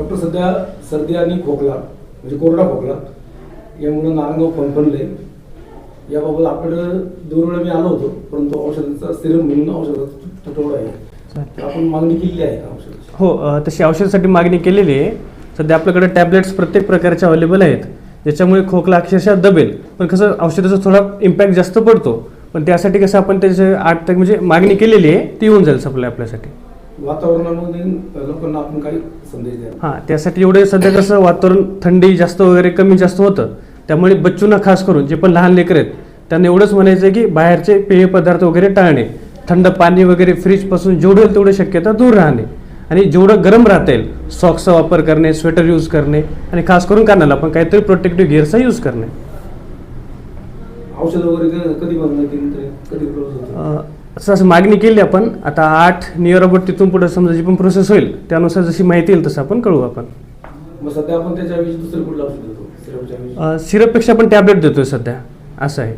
Doctor सध्या सर्दी आणि खोकला म्हणजे कोरडा खोकला यामुळे नारायणगाव फणफणले याबाबत आपल्याकडे दोन वेळा मी आलो होतो परंतु औषधाचा सिरम म्हणून औषधाचा तुटवडा आहे. आपण मागणी केलेली आहे का औषधाची? हो तशी औषधासाठी मागणी केलेली आहे. सध्या आपल्याकडे टॅबलेट्स प्रत्येक प्रकारचे अवेलेबल आहेत ज्याच्यामुळे खोकला अक्षरशः दबेल. पण कसं औषधाचा थोडा इम्पॅक्ट जास्त पडतो. पण त्यासाठी कसं आपण त्याचे आठ तक म्हणजे मागणी केलेली आहे ती येऊन जाईल सप्लाय आपल्यासाठी. वातावरणामध्ये लोकांना आपण काही संदेश द्या हां त्यासाठी एवढे सध्या कसं वातावरण थंडी जास्त वगैरे कमी जास्त होतं त्यामुळे बच्चूंना खास करून जे पण लहान लेकर आहेत त्यांना एवढंच म्हणायचं आहे की बाहेरचे पेय पदार्थ वगैरे टाळणे थंड पाणी वगैरे फ्रीजपासून जेवढं होईल तेवढं शक्यता दूर राहणे आणि जेवढं गरम राहता येईल सॉक्सचा वापर करणे स्वेटर यूज करणे आणि खास करून कानाला पण काहीतरी प्रोटेक्टिव्ह गिअरचा यूज करणे. औषध वगैरे कधी कधी असं असं मागणी केली आपण. आता आठ नियर अबाउट तिथून पुढे समजा जी पण प्रोसेस होईल त्यानुसार जशी माहिती येईल तसं आपण कळू आपण. मग सध्या आपण त्याच्याऐवजी दुसरं कुठलं औषध देतो? सिरपपेक्षा आपण टॅबलेट देतोय सध्या. असं आहे.